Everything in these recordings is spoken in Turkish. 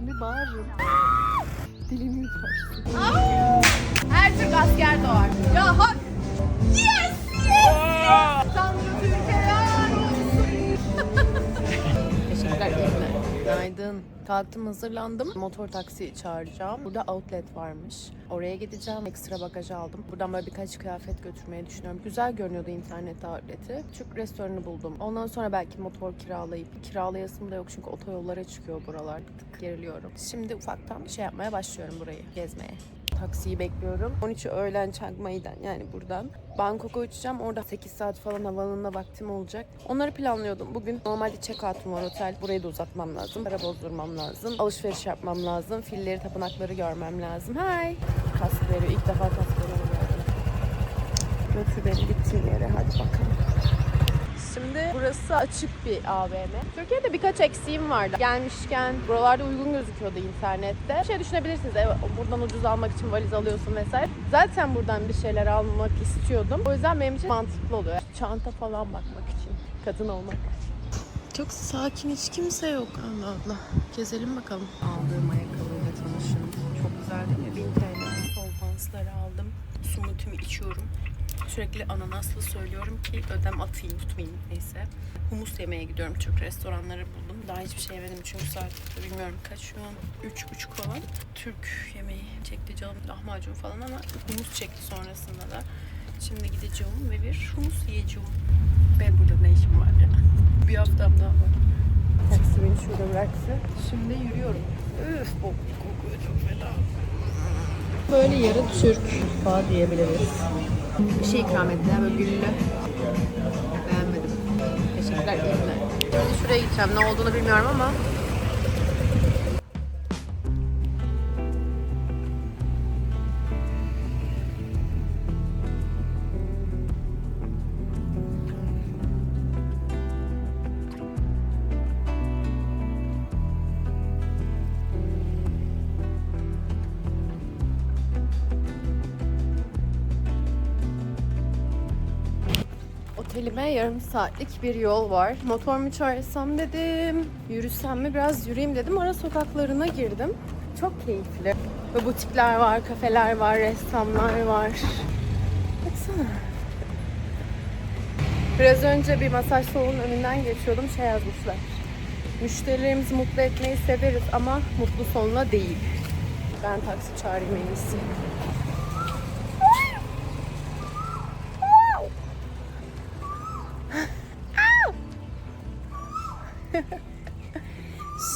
ben bir bağırırım. Dilimi yutarsın. Kalktım hazırlandım. Motor taksi çağıracağım. Burada outlet varmış. Oraya gideceğim. Ekstra bagaj aldım. Buradan böyle birkaç kıyafet götürmeyi düşünüyorum. Güzel görünüyordu internet outleti. Türk restoranı buldum. Ondan sonra belki motor kiralayıp kiralayasım da yok çünkü otoyollara çıkıyor buralar. Bir tık geriliyorum. Şimdi ufaktan şey yapmaya başlıyorum burayı gezmeye. Taksiyi bekliyorum. 13'ü öğlen Çangmai'den yani buradan. Bangkok'a uçacağım. Orada 8 saat falan havaalanına vaktim olacak. Onları planlıyordum. Bugün normalde check-out'um var otel. Burayı da uzatmam lazım. Para bozdurmam lazım. Alışveriş yapmam lazım. Filleri, tapınakları görmem lazım. Hay. Kask veriyor. İlk defa kask veriyor. Götür beni gittiğim yere. Hadi bakalım. Şimdi burası açık bir AVM. Türkiye'de birkaç eksiğim vardı. Gelmişken buralarda uygun gözüküyordu internette. Bir şey düşünebilirsiniz. Evet, buradan ucuz almak için valiz alıyorsun vesaire. Zaten buradan bir şeyler almak istiyordum. O yüzden benim için mantıklı oluyor. Çanta falan bakmak için. Kadın olmak. Çok sakin hiç kimse yok. Allah Allah. Gezelim bakalım. Aldığım ayakkabıyla tanışın. Çok güzel değil mi? 1000 TL. Kol pansları aldım. Smoothie'mi içiyorum. Sürekli ananaslı söylüyorum ki ödem atayım tutmayayım neyse. Humus yemeye gidiyorum. Türk restoranları buldum. Daha hiçbir şey yemedim çünkü saat bilmiyorum kaç şu an. Üç buçuk falan. Türk yemeği çekti canım. Lahmacun falan ama humus çekti sonrasında da. Şimdi gideceğim ve bir humus yiyeceğim. Ve burada ne işim var ya? Bir haftam daha var. Taksi beni şurada bıraktı. Şimdi yürüyorum. Üf bok kokuyor çok fena. Böyle yarı Türk falan diyebiliriz. Bir şey ikram ettiler böyle güllü. Beğenmedim. Teşekkürler iyi günler. Şuraya gideceğim. Ne olduğunu bilmiyorum ama. Otelime yarım saatlik bir yol var. Motor mu çağırsam dedim, yürüsem mi biraz yürüyeyim dedim. Ara sokaklarına girdim. Çok keyifli. Ve butikler var, kafeler var, restoranlar var. Baksana. Biraz önce bir masaj salonunun önünden geçiyordum. Şey yazmışlar. Müşterilerimizi mutlu etmeyi severiz ama mutlu sonla değil. Ben taksi çağırayım en iyisi.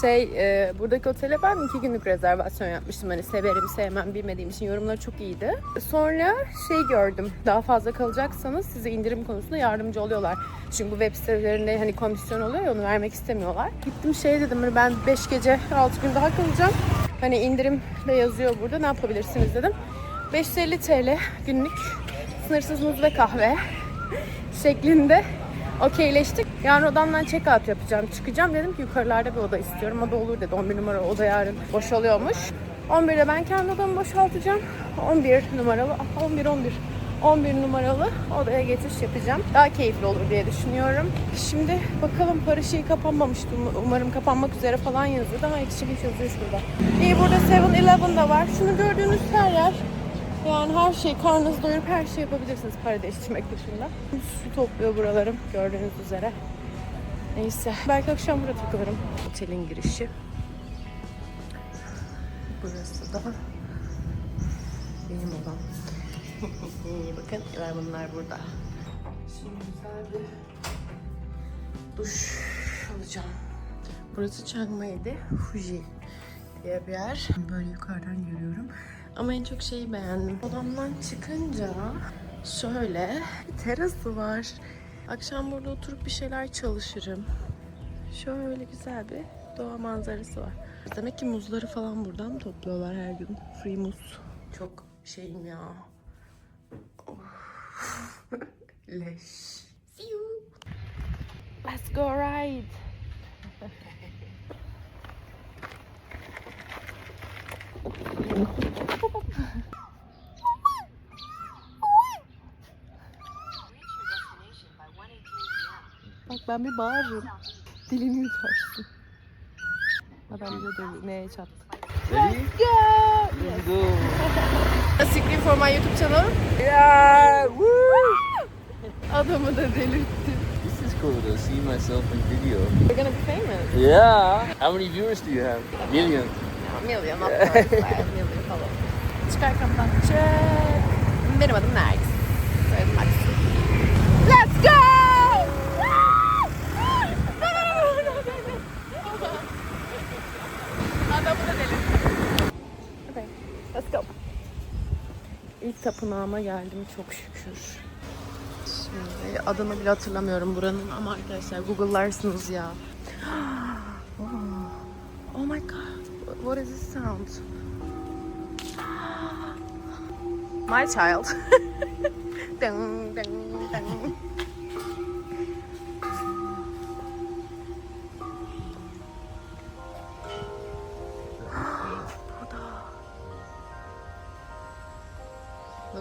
Şey, e, buradaki otele ben iki günlük rezervasyon yapmıştım. Hani severim, sevmem, bilmediğim için yorumları çok iyiydi. Sonra şey gördüm, daha fazla kalacaksanız size indirim konusunda yardımcı oluyorlar. Çünkü bu web sitelerinde hani komisyon oluyor ya onu vermek istemiyorlar. Gittim şey dedim, hani ben 5 gece 6 gün daha kalacağım. Hani indirim de yazıyor burada, ne yapabilirsiniz dedim. 550 TL günlük sınırsız muz ve kahve şeklinde okeyleştik. Yarın odamdan check out yapacağım. Çıkacağım dedim ki yukarılarda bir oda istiyorum. O da olur dedi. 11 numara oda yarın boşalıyormuş. 11'de ben kendi odamı boşaltacağım. 11 numaralı, ah, 11 11. 11 numaralı odaya geçiş yapacağım. Daha keyifli olur diye düşünüyorum. Şimdi bakalım para şeyi kapanmamıştı. Umarım kapanmak üzere falan yazıyordu ama exchange yazıyor şurada. İyi burada 7-Eleven da var. Şunu gördüğünüz her yer yani her şey, karnınızı doyurup her şey yapabilirsiniz para değiştirmek dışında. Su topluyor buralarım gördüğünüz üzere. Neyse. Belki akşam burada takılırım. Otelin girişi. Burası da benim odam. Bakın bunlar burada. Şimdi güzel bir duş alacağım. Burası Chiang Mai'de Fuji diye bir yer. Böyle yukarıdan görüyorum. Ama en çok şeyi beğendim. Odamdan çıkınca şöyle bir terası var. Akşam burada oturup bir şeyler çalışırım. Şöyle güzel bir doğa manzarası var. Demek ki muzları falan buradan topluyorlar her gün. Free muz. Çok şeyim ya. Of. Leş. See you. Let's go ride. Ben bir bağırırım. Dilimi yutarsın. Adam diyordu neye çattık. Ready? Yeah! Let's go. Secret for my YouTube channel. Yeah! Woo! Adamı da delirtti. This is cool to see myself in video. We're gonna be famous. Yeah! How many viewers do you have? Million. Million of course. Million falan. Çıkar kaptan. Çık. Benim adım Nergis. Soyadım Aksu. Let's go! Adamı da delirtti. Okay, let's go. İlk tapınağıma geldim çok şükür. Şimdi adını bile hatırlamıyorum buranın ama arkadaşlar Google'larsınız ya. Oh. Oh my god. What is this sound? My child. ding, ding, ding.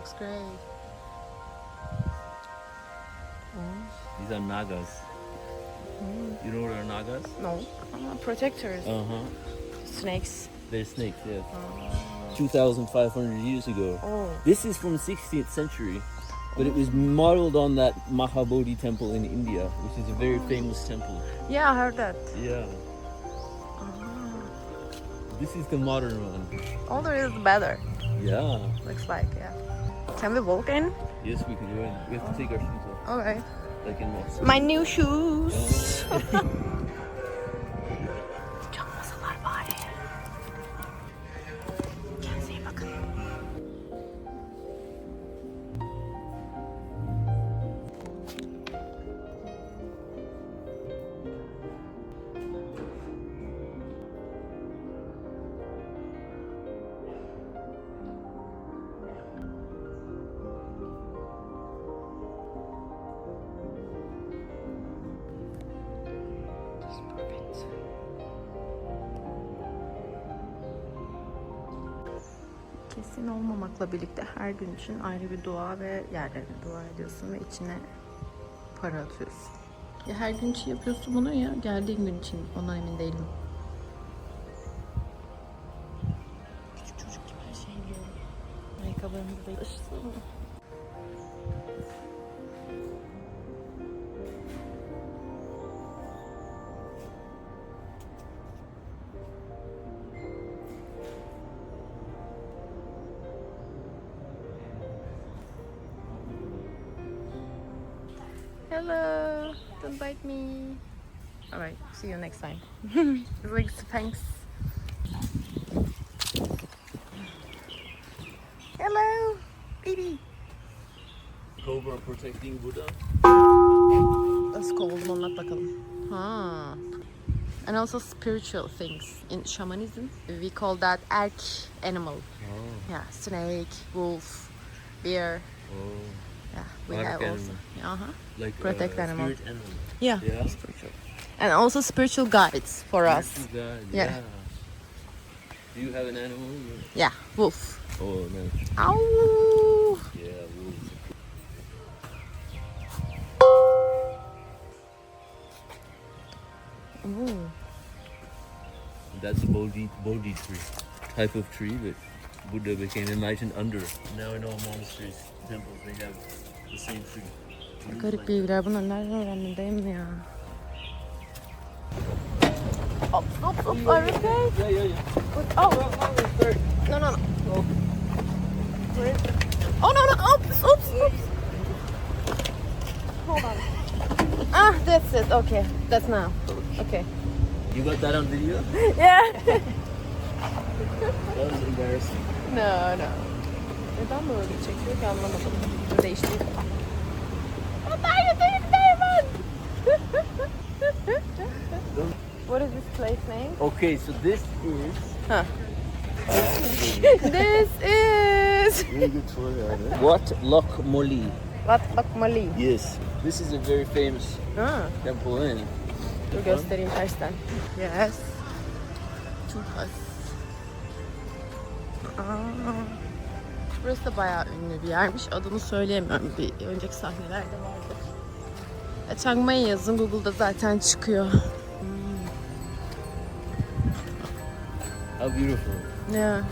Looks great. These are Nagas. You know what are Nagas? No. Uh, protectors. Uh huh. Snakes. They're snakes, yes. 2,500 years ago. Oh. This is from 16th century, but it was modeled on that Mahabodhi temple in India, which is a very famous temple. Yeah, I heard that. Yeah. This is the modern one. Older is better. Yeah. Looks like, yeah. Can we walk in? Yes, we can go in. We have to take our shoes off, Okay. like in Moscow. My new shoes. Oh. Kesin olmamakla birlikte her gün için ayrı bir dua ve yerlerine dua ediyorsun ve içine para atıyorsun. Ya her gün için yapıyorsun bunu ya geldiğin gün için ondan emin değilim. Küçük çocuk gibi her şeyi yiyorum. Ayakkabılarımızı da Hello, don't bite me. Alright, see you next time. like, thanks. Hello, baby. Cobra protecting Buddha. Nasıl kovuldum anlat bakalım. Ha. And also spiritual things. In shamanism, we call that arch animal. Oh. Yeah, snake, wolf, bear. Oh. Yeah, we have also. Uh-huh. Like Protect uh, animal. Spirit animal. Yeah. Yeah. Spiritual. And also spiritual guides for us. Guide, Yeah. yeah. Do you have an animal? Yeah, wolf. Oh, nice. Ow! Yeah, wolves. Ooh. That's a Bodhi, Bodhi tree, type of tree that Buddha became enlightened under. Now in all monasteries, temples, they have the same tree. Garip bilgiler. Bunları nereden öğrendin değil mi ya? Hop hop hop. Are you okay? Yeah, yeah, yeah. Oh, no, no, no. Oh, no, no. Oops, oops, oops. Hold on. Ah, that's it. Okay, that's now. Okay. You got that on video? Yeah. That was embarrassing. No, no. Neden böyle çekiyor ki anlamadım. Dur değiştireyim. What are you doing, David? What is this place name? Okay, so this is Huh. this is really good tour guide. What Loch Molly? Yes, this is a very famous Ha, temple eh? in. dur göstereyim tersten. Yes. Çok az. Aa, Burası da bayağı ünlü bir yermiş. Adını söyleyemiyorum. Bir önceki sahnelerde vardı. E, Chiang Mai yazın Google'da zaten çıkıyor. Hmm. How beautiful. Yeah.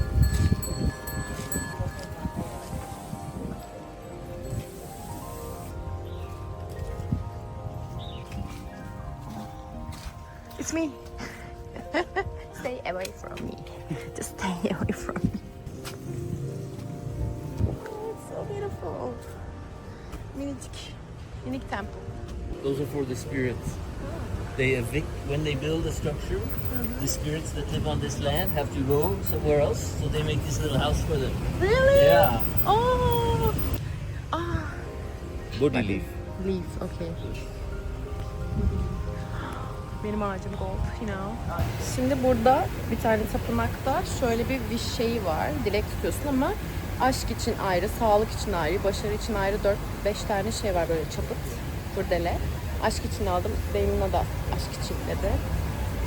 It's me. stay away from me. Just stay away from me. Beautiful. Minicik. Minik temple. Those are for the spirits. They evict when they build a structure. The spirits that live on this land have to go somewhere else, so they make this little house for them. Really? Yeah. Oh. Ah. Body leaf. Leaf, okay. Benim ağacım gold, you know. Şimdi burada bir tane tapınakta şöyle bir wish şeyi var. Dilek tutuyorsun ama aşk için ayrı, sağlık için ayrı, başarı için ayrı 4-5 tane şey var böyle çapıt, kurdele. Aşk için aldım, Damon'a da aşk için dedi.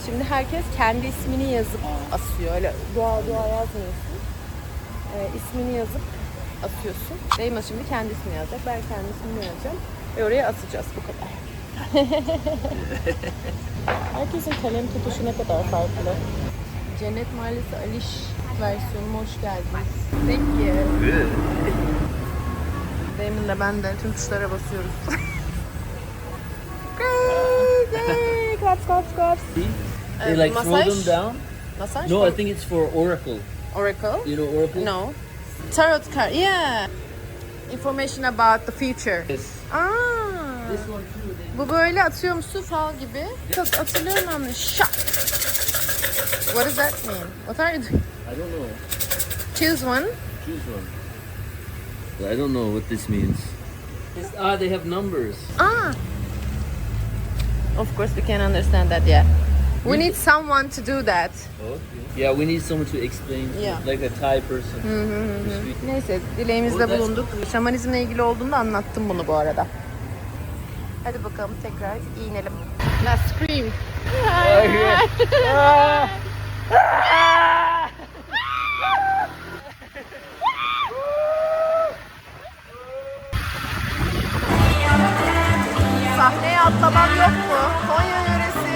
Şimdi herkes kendi ismini yazıp asıyor. Öyle dua dua yazmıyorsun. Ee, ismini yazıp asıyorsun. Damon şimdi kendi ismini yazacak. Ben kendi ismimi yazacağım. Ve oraya asacağız bu kadar. Herkesin kalem tutuşu ne kadar farklı. Cennet Mahallesi Aliş versiyonuma hoş geldiniz. Thank you. Damon'la ben de tüm tuşlara basıyoruz. Great, yay, claps, claps, claps. They like throw them down. Masaj No, mı? I think it's for oracle. Oracle? You know oracle? No. Tarot card, yeah. Information about the future. Yes. Aa. This one too. They Bu böyle atıyormuşsun fal gibi. Çok hatırlıyorum ben de. Şak. What does that mean? What are you doing? I don't know. Choose one. Choose one. I don't know what this means. It's, ah, they have numbers. Ah. Of course we can understand that, yeah. We need someone to do that. Okay. Yeah, we need someone to explain, Yeah. like a Thai person. To speak. Neyse dileğimizde Oh, bulunduk. Şamanizmle ilgili olduğunda anlattım bunu bu arada. Hadi bakalım tekrar iğnelim. Let's scream. Sahneye atlamam yok mu? Konya yöresi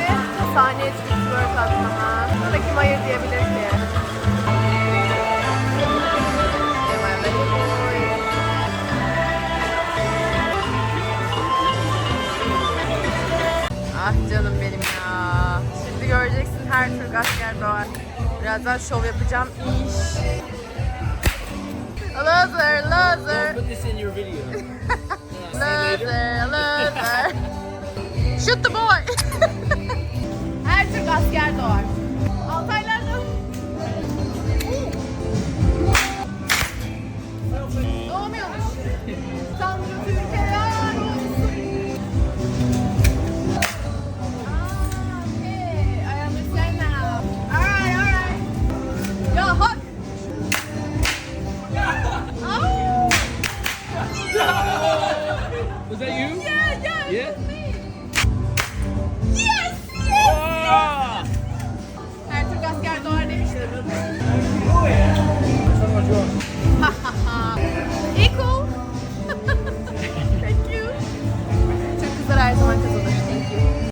sahneye çıkıp twerk atlama. Buna kim hayır diyebilir ki? Ah canım benim ya. Şimdi göreceksin her Türk asker doğar. Birazdan şov yapacağım. İş. Loser, loser,